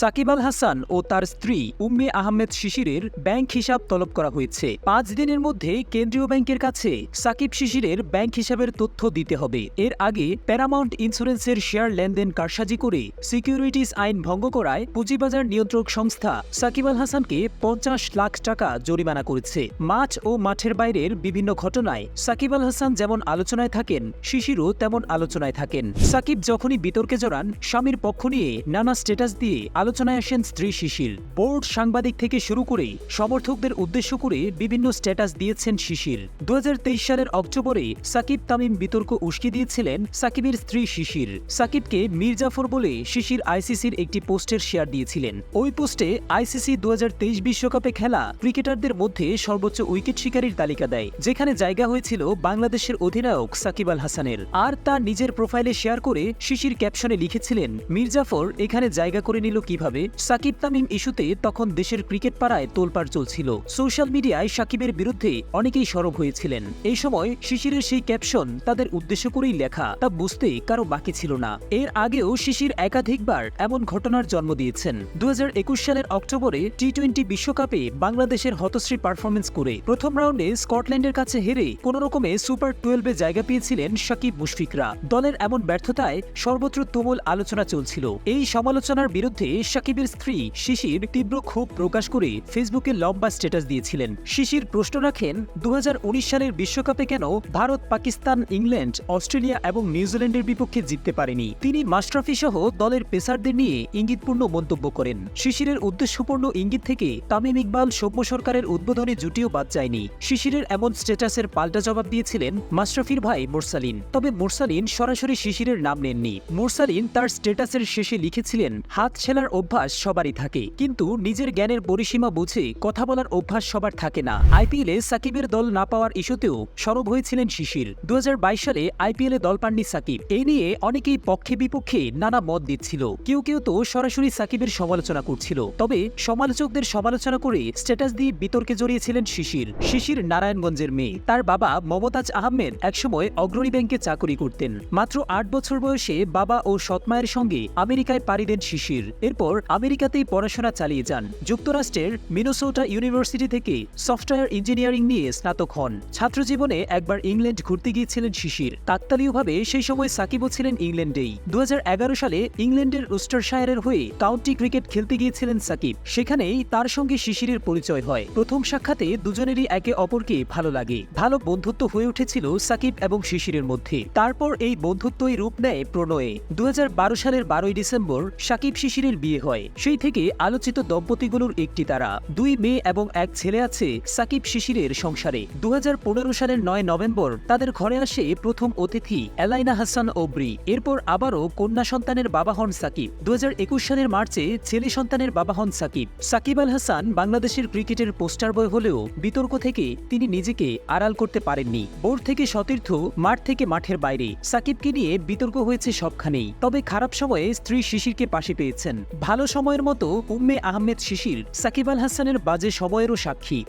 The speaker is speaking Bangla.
সাকিব আল হাসান ও তার স্ত্রী উম্মে আহমেদ শিশিরের ব্যাংক হিসাব তলব করা হয়েছে। পাঁচ দিনের মধ্যে কেন্দ্রীয় ব্যাংকের কাছে সাকিব শিশিরের ব্যাংক হিসাবের তথ্য দিতে হবে। এর আগে প্যারামাউন্ট ইন্স্যুরেন্সের শেয়ার লেনদেন কারসাজি করে সিকিউরিটিজ আইন ভঙ্গ করায় পুঁজিবাজার নিয়ন্ত্রক সংস্থা সাকিব আল হাসানকে পঞ্চাশ লাখ টাকা জরিমানা করেছে। মাঠ ও মাঠের বাইরের বিভিন্ন ঘটনায় সাকিব আল হাসান যেমন আলোচনায় থাকেন, শিশিরও তেমন আলোচনায় থাকেন। সাকিব যখনই বিতর্কে জড়ান, স্বামীর পক্ষ নিয়ে নানা স্টেটাস দিয়ে আলোচনায় আসেন স্ত্রী শিশির। বোর্ড সাংবাদিক থেকে শুরু করে সমর্থকদের উদ্দেশ্য করে বিভিন্ন স্ট্যাটাস দিয়েছেন শিশির। দু সালের অক্টোবরে সাকিব তামিম বিতর্ক উস্কে দিয়েছিলেন সাকিবের স্ত্রী শিশির। সাকিবকে মীর জাফর বলে শিশির আইসিসির একটি পোস্টের শেয়ার দিয়েছিলেন। ওই পোস্টে আইসিসি দু বিশ্বকাপে খেলা ক্রিকেটারদের মধ্যে সর্বোচ্চ উইকেট শিকারীর তালিকা দেয়, যেখানে জায়গা হয়েছিল বাংলাদেশের অধিনায়ক সাকিব আল হাসানের। আর তা নিজের প্রোফাইলে শেয়ার করে শিশির ক্যাপশনে লিখেছিলেন মির্জাফর এখানে জায়গা করে নিল কীভাবে? সাকিব তামিম ইস্যুতে তখন দেশের ক্রিকেট পাড়ায় তোলপাড় চলছিল। সোশ্যাল মিডিয়ায় সাকিবের বিরুদ্ধে অনেকেই সরব হয়েছিলেন। এই সময় শিশিরের সেই ক্যাপশন তাদের উদ্দেশ্য করেই লেখা, তা বুঝতে কারও বাকি ছিল না। এর আগেও শিশির একাধিকবার এমন ঘটনার জন্ম দিয়েছেন। দু সালের অক্টোবরে টি টোয়েন্টি বিশ্বকাপে বাংলাদেশের হতশ্রী পারফরমেন্স করে প্রথম রাউন্ডে স্কটল্যান্ডের কাছে হেরে কোন রকমে সুপার টুয়েলভে জায়গা পেয়েছিলেন সাকিব মুশফিকরা। দলের এমন ব্যর্থতায় সর্বত্র তুমুল আলোচনা চলছিল। এই সমালোচনার বিরুদ্ধে সাকিবের স্ত্রী শিশির তীব্র ক্ষোভ প্রকাশ করে ফেসবুকে লম্বা স্ট্যাটাস দিয়েছিলেন। শিশির প্রশ্ন রাখেন দুই হাজার উনিশ সালের বিশ্বকাপে কেন ভারত, পাকিস্তান, ইংল্যান্ড, অস্ট্রেলিয়া এবং নিউজিল্যান্ডের বিপক্ষে জিততে পারেনি? তিনি মাশরাফি সহ দলের পেসারদের নিয়ে ইঙ্গিতপূর্ণ মন্তব্য করেন। শিশিরের উদ্দেশ্যপূর্ণ ইঙ্গিত থেকে তামিম ইকবাল সৌম্য সরকারের উদ্বোধনী জুটিও বাদ যায়নি। শিশিরের এমন স্ট্যাটাসের পাল্টা জবাব দিয়েছিলেন মাশরাফির ভাই মোরসালিন। তবে মোরসালিন সরাসরি শিশিরের নাম নেননি। মোরসালিন তার স্ট্যাটাসের শেষে লিখেছিলেন, হাত ছেলার অভ্যাস সবারই থাকে। কিন্তু নিজের জ্ঞানের পরিসীমা বুঝে কথা বলার অভ্যাস সবার থাকে না। আইপিএলে সাকিবের দল না পাওয়ার ইস্যুতেও সরব হয়েছিলেন শিশির। দু সালে আইপিএলে দল পাননি সাকিব। এই নিয়ে অনেকেই পক্ষে বিপক্ষে নানা মত দিচ্ছিল। কেউ কেউ তো সরাসরি সাকিবের সমালোচনা করছিল। তবে সমালোচকদের সমালোচনা করে স্ট্যাটাস দিয়ে বিতর্কে জড়িয়েছিলেন শিশির। শিশির নারায়ণগঞ্জের মেয়ে। তার বাবা মমতাজ আহমেদ একসময় অগ্রণী ব্যাংকে চাকরি করতেন। মাত্র আট বছর বয়সে বাবা ও সৎমায়ের সঙ্গে আমেরিকায় পাড়ি দেন শিশির। এরপর আমেরিকাতেই পড়াশোনা চালিয়ে যান। যুক্তরাষ্ট্রের মিনোসোটা ইউনিভার্সিটি থেকে সফটওয়্যার ইঞ্জিনিয়ারিং নিয়ে স্নাতক হন। ছাত্রজীবনে একবার ইংল্যান্ড ঘুরতে গিয়েছিলেন শিশির। কাকতালীয়ভাবে সেই সময় সাকিবও ছিলেন ইংল্যান্ডেই। দু সালে ইংল্যান্ডের উস্টারশায়ারের হয়ে কাউন্টি ক্রিকেট খেলতে গিয়েছিলেন সাকিব। সেখানেই তার সঙ্গে শিশিরের পরিচয় হয়। প্রথম সাক্ষাতে দুজনেরই একে অপরকে ভালো লাগে। ভালো বন্ধুত্ব হয়ে উঠেছিল সাকিব এবং শিশিরের মধ্যে। তারপর এই বন্ধুত্বই রূপ নেয় প্রণয়ে। দু হাজার বারো সালের বারোই ডিসেম্বর সাকিব শিশিরের বিয়ে হয়। সেই থেকে আলোচিত দম্পতিগুলোর একটি তারা। দুই মেয়ে এবং এক ছেলে আছে সাকিব শিশিরের সংসারে। দু হাজার পনেরো সালের নয় নভেম্বর তাদের ঘরে আসে প্রথম অতিথি এলাইনা হাসান ওব্রি এরপর আবারও কন্যা সন্তানের বাবা হন সাকিব। দু হাজার একুশ সালের মার্চে ছেলে সন্তানের বাবা হন সাকিব। সাকিব আল হাসান বাংলাদেশের ক্রিকেটের পোস্টার বয় হলেও বিতর্ক থেকে তিনি নিজেকে আড়াল করতে পারেননি। বোর্ড থেকে সতীর্থ, মাঠ থেকে মাঠের বাইরে। সাকিবকে নিয়ে বিতর্ক হয়েছে সবখানেই। তবে খারাপ সময়ে স্ত্রী শিশিরকে পাশে পেয়েছেন। ভালো সময়ের মতো উম্মে আহমেদ শিশির সাকিব আল হাসানের বাজে সময়েরও সাক্ষী।